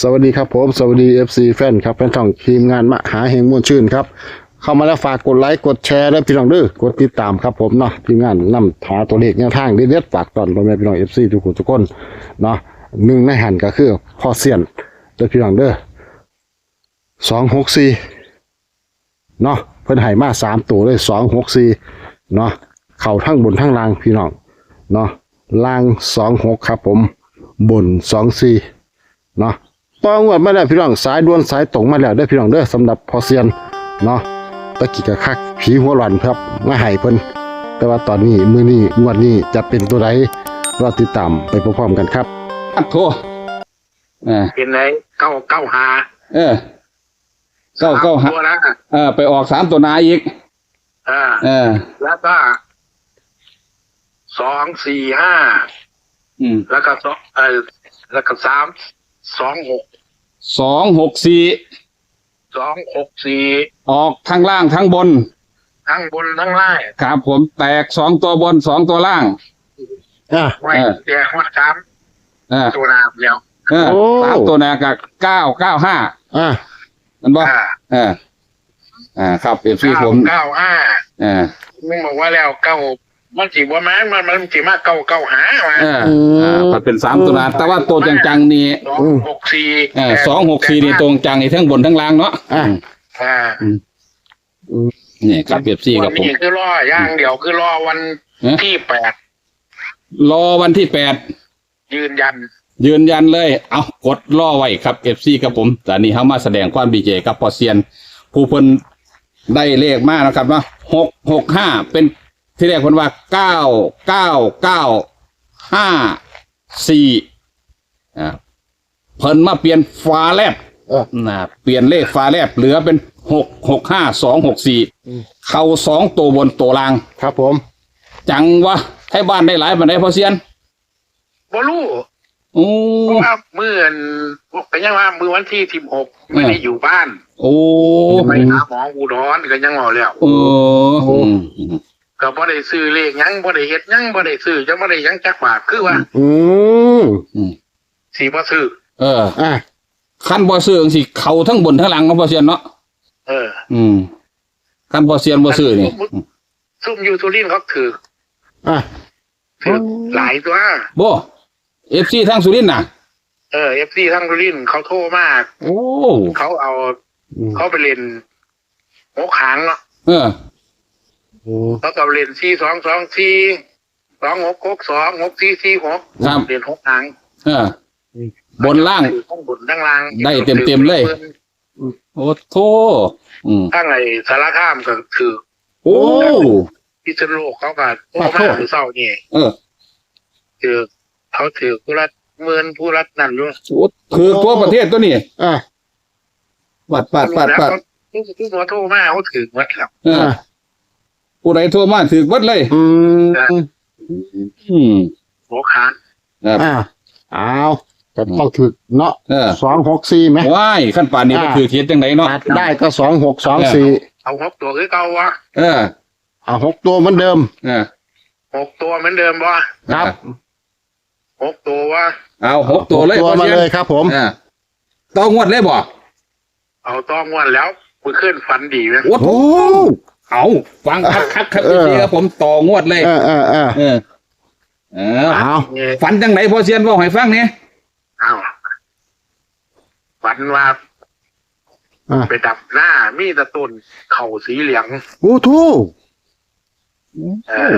สวัสดีครับผม สวัสดี FC แฟนครับแฟนช่องทีมงานมหาเฮงม่วนชื่นครับ เข้ามาแล้วฝากกดไลค์กดแชร์ด้วยพี่น้องเด้อกดติดตามครับผมเนาะทีมงานนำหาตัวเลขแนวทางเด็ดๆฝากตอนพ่อแม่พี่น้อง FC ทุกคนทุกคนเนาะหนึ่งในหันก็คือพ่อเสียนด้อพี่น้องเด้อสองหกสี่เนาะเพิ่นให้มาสามตัวเลยสองหกสี่เนาะเข่าทั้งบนทั้งล่างพี่น้องเนาะล่างสองหกครับผม บนสองสี่เนาะ ต้องงวดมาแล้วพี่น้องสายด่วนสายตรงมาแล้วเด้อพี่น้องเด้อสำหรับพอเซียนเนาะตะกี้กะคักผีหัวหลอนครับมาให้เพิ่นแต่ว่าตอนนี้มื้อนี้งวดนี้จะเป็นตัวใดรอติดตามไปพร้อมๆกันครับอัดโทเออเป็นไรเก้าเก้าหาเออเก้าเก้าหาตัวนะเออไปออกสามตัวนาอีกอ่าเออ แล้วก็สองสี่ห้าอืมแล้วก็สองเออแล้วก็สาม สองหกสองหกสี่สองหกสี่ออกทั้งล่างทั้งบน ทั้งบนทั้งล่างครับผมแตกสองตัวบนสองตัวล่างอะไว้เออแต่หัวสามเออตัวน้ำแล้วเออโอ้ สามตัวนากับเก้าเก้าห้าอะมันบ่อ่าเอออ่าครับเอฟซีเก้าผมเก้าห้าเออมึงบอกว่าแล้วเก้า มันจีว่ามันมันมันจีมาเก้าเก้าหามาเอออ่ามันเป็นสามตัวนาแต่ว่าตัวจังๆนี่สองหกสี่เออสองหกสี่นี่ตรงจังนี่ทั้งบนทั้งล่างเนาะอะอ่านี่ครับเอฟซีครับวันผมนี้คือรอย่างเดียวคือรอวันเอ๊ะที่แปดรอวันที่แปด ยืนยัน ยืนยันเลย เอากดล่อไว้ครับเอฟซีครับผมแต่นี้เขามาแสดงความดีเจกับพอเซียน ผู้เพิ่นได้เลขมากนะครับว่าหกหกห้าเป็น ที่เรียกคนว่าเก้าเก้าเก้าห้าสี่อ่าเพิ่นมาเปลี่ยนฟ้าแลบเออ นะเปลี่ยนเลขฟ้าแลบเหลือเป็นหกหกห้าสองหกสี่อืม เข้าสองตัวบนตัวล่าง ครับผม จังวะให้บ้านได้หลายบันไดพอเซียนบรู้โอ้เพราะว่าเมื่อนก็ยังว่ามือวันที่สิบหกไม่ได้อยู่บ้าน โอ้ไปหาหมออุดรก็ยังเอาแล้วเอออืม ก็บ่ได้ซื้อเลขหยังบ่ได้เฮ็ดหยังบ่ได้ซื้อจังบ่ได้หยังจักบาทคือว่าอืมอืมสิบ่ซื้อเอออะขั้นบ่ซื้อจังสิเขาทั้งบนทั้งหลังของพอเซียนเนาะเอออืมขั้นพอเซียนบ่ซื้อนี่ซุ่มอยู่สุรินทร์เขาถืออะถือหลายตัวบ่เอฟซีทางสุรินทร์น่ะเออ FC ทั้งสุรินทร์เขาโทรมาโอ้เขาเอาอืมเขาไปเล่นหกหางเนาะเออ โอ้เขาก็เล่น4 2 2 4 2 6 6 2 6 4 4 6ครับเล่นหกหางเออบนล่างทั้งบนทั้งล่างได้เต็มๆเลย โอ้โทอืมทั้งไอ้สารคามก็คือโอ้ พิษณุโลกเขาก็โอ้ขอโทมาษหรือเศร้านี่เออคือเขาถือผู้รัฐเมือนผู้รัฐนั่นด้วยโอ้คือตัวประเทศตัวนี้อะปัดปัดปัดปัดทุกทุกหัวโทรมาเขาถือหมดครับเอออะ ผู้ใดโทรมาถือวัดเลย อืมอืมหัวขานครับ อะเอาก็ต้องถึกเนาะเออ สองหกสี่ไหม ว้ายขั้นป่านนี้อ่า ก็คือเทียดจังไดเนาะตัดได้ก็สองหกสองสี่เอาหกตัวคือเก่าวะเออเอาหกตัวเหมือนเดิม เออหกตัวเหมือนเดิมวะครับ หกตัววะเอาหกตัวเลยตัวพอมาเซียนเลยครับผม เออต้องงวดเลยบ่เอาต้องวันแล้วมือขึ้นฟันดีไหมโอ้โอ้ เอาฟังคักคักครับเออ พี่ครับผมต่องวดเลยเออเออเออเออเออเอาเนี่ยฝันจังไหนพอเซียนบอกให้ฟังเนี่ยเอาฝันว่าอะไปดับหน้ามีแตะตุนเข่าสีเหลืองโอ้ทูเออ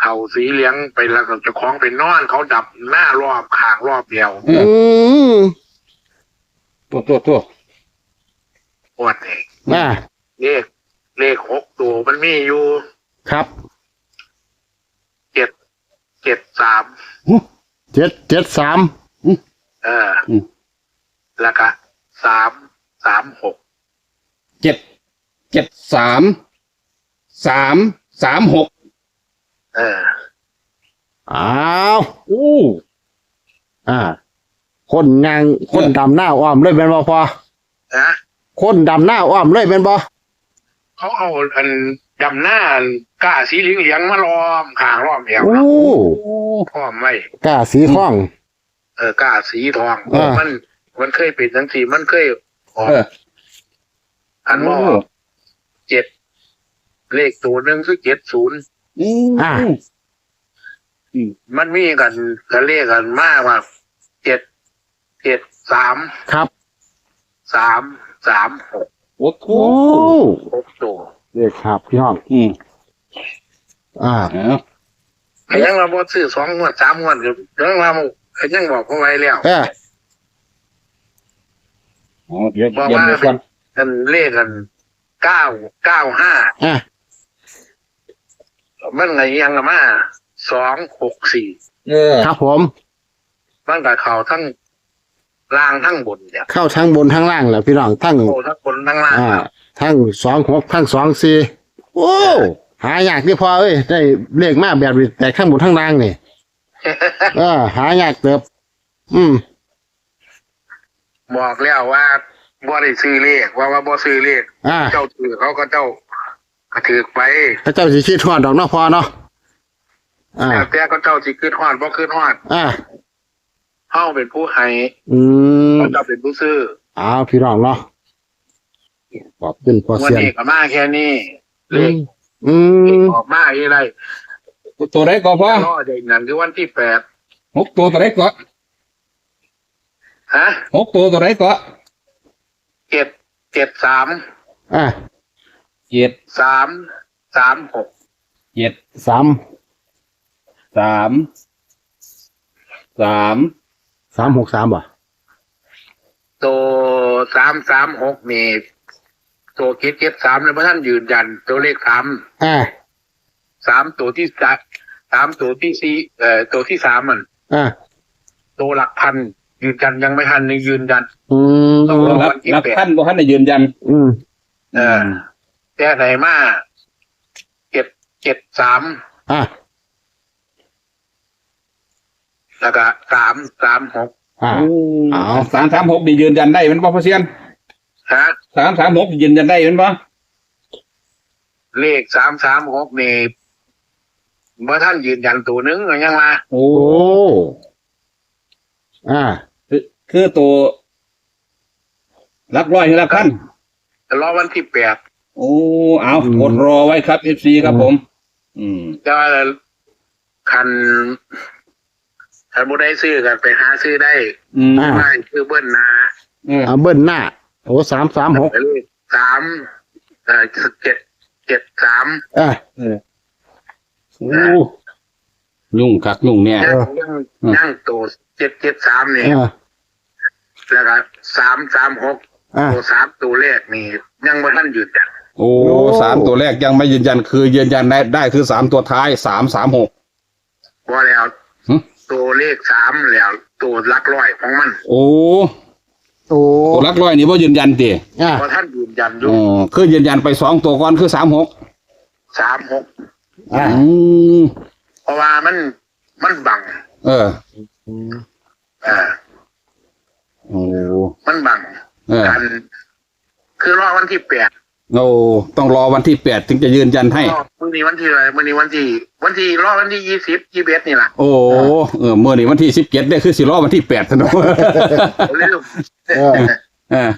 เข่าสีเหลืองไปแล้วก็เจะคล้าของไปนอน เขาดับหน้ารอบข้างรอบเดียวเออือมตัวตัวตัวปวดเอง อะ เลขเลขหกตัวมันมีอยู่ครับเจ็ดเจ็ดสามเจ็ดเจ็ดสามเอออแล้วก็สามสามหกเจ็ดเจ็ดสามสามสามหกเอออ้าวอู้อ่า คนยางคนดำหน้าอ้อมเลยเป็นบ่พอนะคนดำหน้าอ้อมเลยเป็นบ่ เขาเอาอันดำหน้ากล้าสีเหลืองเหลืองๆมาล้อมข้างล้อมเอวโอ้นะโอ้พร้อมไว้กล้าสีข้องเเออกาสีทองอ่ามัมัน มันเคยเป็นทั้งสี่มันเคยออกเอออันว่าเจ็ดเลขตัวหนึ่งคือเจ็ดศูนย์อืมอ่ามันมีกันกันเลขกันมากว่าเจ็ดเจ็ดสามครับสามสามหก โอ้โหโอ้หกตัวเลขครับพี่น้องอืมอ่าเอาไอ้ยังเราบอซื้อสองงวดสามงวดอยู่ยังเราไอ้ยังบอกเขาไว้แล้วเออเอาเดี๋ยวบอกเดี๋ยวว่าเดี๋ยวก่อนกันเลขกันเก้าเก้าห้าอ่ามันไงยังละมาสองหกสี่เออครับผมมันกับเขาทั้ง ล่างทั้งบนเนี่ยเข้าทั้งบนทั้งล่างแหละพี่น้องทั้งโอ้ทั้งบนทั้งล่างอ่าทั้งสองหกทั้งสองสี่โอ้หายากที่พอเอ้ยได้เลขมาแบบนี้แต่ข้างบนทั้งล่างนี่เออหายากเติบ อืมบอกแล้วว่าบ่ได้ซื้อเลขว่าว่าบ่ซื้อเลขอ่าเจ้าถือเขาก็เจ้าก็ถือไปพระเจ้าสิคิดทอดดอกเนาะพอเนาะอ่าแต่ก็เจ้าสิขึ้นฮอดบ่ขึ้นฮอดอ่า เฮาเป็นผู้ให้อืมเจ้าเป็นผู้ซื้ออ้าวพี่น้องเนาะขอบคุณพอวันเสียนนี้ก็มาแค่นี้เลอืขมอืมออกมาอีไรตัวไหนก่อนพ่อรอเด็กนั่นคือวันที่แปดหกตัวตัวไหนก่อนฮะหกตัวตัวไหนก่อนเจ็ดเจ็ดสามอ่าเจ็ดสามสามหกเจ็ดสามสามสาม สามหกสามบ่ตัวสามสามหกนี่ตัวเจ็ดเจ็ดสามเนี่ยพระท่านยืนยัน ตัวเลขสามอ่าสามตัวที่สามสามตัวที่สี่เอ่อตัวที่สามมันอ่าตัวหลักพันยืนยันยังไม่ทันนี่ยืนยันอืมต้องรอรับรับท่านบ่ท่านได้ยืนยัน อืมเออแต่ไหนมาเจ็ดเจ็ดสามอ่า แล้วก็สามสามหกอ่าเอาสามสามหกนี่ยืนยันได้เป็นป่ะพ่อเซียนฮะสามสามหกยืนยันได้เป็นป่ะเลขสามสามหกนี่เมื่อท่านยืนยันตัวหนึงเอายังมาโอ้โอ้อ่าคือคือตัวรักร้อยให้รักท่านแต่รอวันที่แปดโอ้เอาอืมกดรอไว้ครับเอฟซีครับผม อืมแต่ว่าคัน คันบุได้ซื้อกันไปหาซื้อได้อืมอ่าไม่คือเบิ้ลนาเออ เอาเบิ้ลหน้า โอ้สามสามหกไปเลยสามเอ่อเจ็ดเจ็ดสามอ่าเออ โอ้ยุ่งคักยุ่งเนี่ยยังเออยังยังตัวเจ็ดเจ็ดสามเนี่ยอ่าแล้วก็สามสามหกอ่าตัวสามตัวเลขนี่ยังไม่ท่านยืนยันโอ้โอ้ สามตัวแรกยังไม่ยืนยันคือยืนยันได้ได้คือสามตัวท้ายสามสามหกว่าแล้วหึ ตัวเลขสามแล้ว ตัวหลักร้อยของมันโอ้โอ้ตัวรักร้อยนี่ว่ายืนยันติอ่าเพราะท่านยืนยันอยู่อ๋อคือยืนยันไปสองตัวก่อนคือสามหกสามหกอ่าอืมเพราะว่ามันมันบังเอออ่าโอ้มันบังเออกัน คือรอวันที่แปด โอ้ต้องรอวันที่แปดถึงจะยืนยันให้รอมื่อนี้วันที่อะไรมื่อนี้วันที่ วันที่รอวันที่ยี่สิบยี่สิบเอ็ดนี่แหละโอ้เออเมื่อนี้วันที่สิบเจ็ดได้คือสิรอวันที่แปดซะเนอะผมลืมเออเออ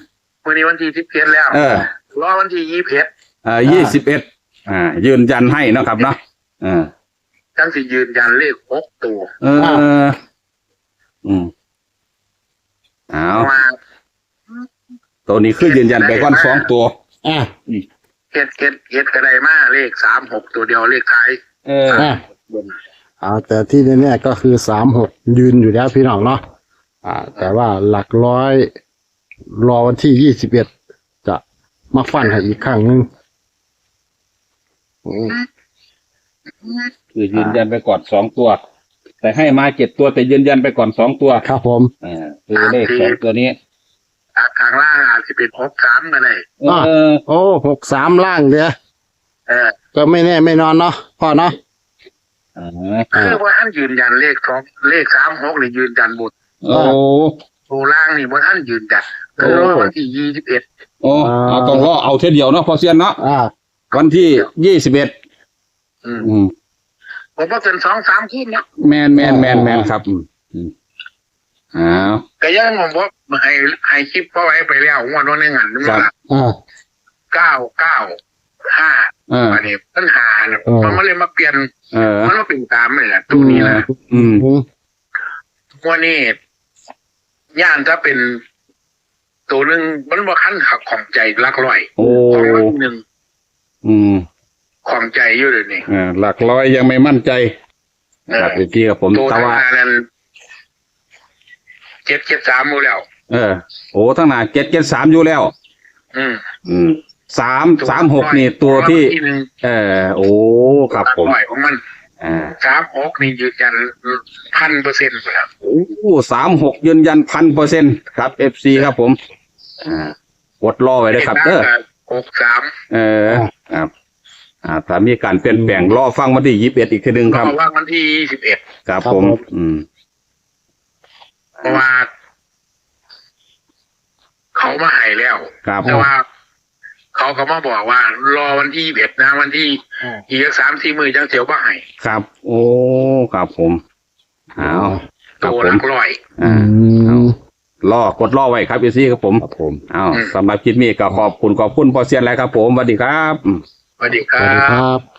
มื่อนี้วันที่สิบเอ็ดแล้วเออรอวันที่ยี่สิบเอ็ดอ่ายี่สิบเอ็ดอ่า ยืนยันให้เนาะครับเนาะเออทั้งสิยืนยันเลขหกตัว เออ อืมเอาเพราะว่าตัวนี้คือยืนยันไปก่อนสองตัว อ่าเก็ดเก็ดเก็ดกระไดมาเลขสามหกตัวเดียวเลขท้ายเอออ่าเอาแต่ที่แน่ๆก็คือสามหกยืนอยู่แล้วพี่น้องเนาะอ่า แต่ว่าหลักร้อย รอวันที่ยี่สิบเอ็ดจะมาฟันให้อีกครั้งหนึ่งอืมคือยืนยันไปก่อนสองตัว แต่ให้มาเจ็ดตัวแต่ยืนยันไปก่อนสองตัวครับผม อ่าคือเลขสองตัวนี้ อะข้างล่างอาจจะเป็นหกสามก็ได้เออโอ้หกสามล่างเดียเออก็ไม่แน่ไม่นอนเนาะพ่อเนาะอ่าคือว่าท่านยืนยันเลขสองเลขสามหกนี่ยืนยันบุตรโอ้ตัวล่างนี่ว่าท่านยืนยันคือรอวันที่ยี่สิบเอ็ดโอ้เอาต้องรอเอาเท่าเดียวเนาะพอเซียนเนาะอ่าวันที่ยี่สิบเอ็ดอืมอืมผมว่าเป็นสองสามขึ้นนะแมนแมนแมนแมนครับ อืม อ้าวก็ยังผมว่าให้ให้คลิปเพราะไว้ไปแล้วงวดวันนึงอะนึกครับว่าอ่าเก้าเก้าห้าเอออันนี้ปัญหาเนี่ยเออมันมาเลยมาเปลี่ยนเออมันมาเป็นตามเลยแหละตัวนี้นะอืมอืมวันนี้ย่านถ้าเป็น ตัวหนึ่งมันว่าขั้นขับของใจรักร้อยโอ้ของร้อยหนึ่งอืมของใจอยู่เลยนี่เออหลักร้อยยังไม่มั่นใจเออครับเมื่อกี้กับผมตัวแต่ทางว่าหน้านั้นเจ็ดเจ็ดสามหมดแล้ว เออ โอ้ทั้งหนาเจ็ดเจ็ดสามอยู่แล้ว อืมอืมสามสามหกนี่ตัวที่ หนึ่งเออ โอ้ครับผมร้อยของมันอ่าสามหกนี่ยืนยันพันเปอร์เซ็นต์แล้วโอ้สามหกยืนยันพันเปอร์เซ็นครับเอฟซีครับผม อ่ากดรอไว้เลยครับเด้อหกสามเออครับอ่าถ้ามีการเปลี่ยนแปลงรอฟังวันที่ยี่สิบเอ็ดอีกทีหนึ่งครับเพราะว่าวันที่ยี่สิบเอ็ดครับผม อืม เพราะว่า เขามาให้แล้วครับ แต่ว่า เขาก็มาบอกว่า รอวันที่ยี่สิบเอ็ดนะ วันที่อีกสามสี่มือจังเสียวก็ให้ครับ โอ้ครับผมเอาครับตัวผหลัมกร้อยอือ่ามรอกดรอไว้ครับพี่ซี่ครับผมครับผมเอาอืมสำหรับคลิปนี้ก็ขอบคุณขอบคุณพอเซียนแล้วครับผมสวัสดีครับอืมสวัสดีคสรัวัสดีบ ครับ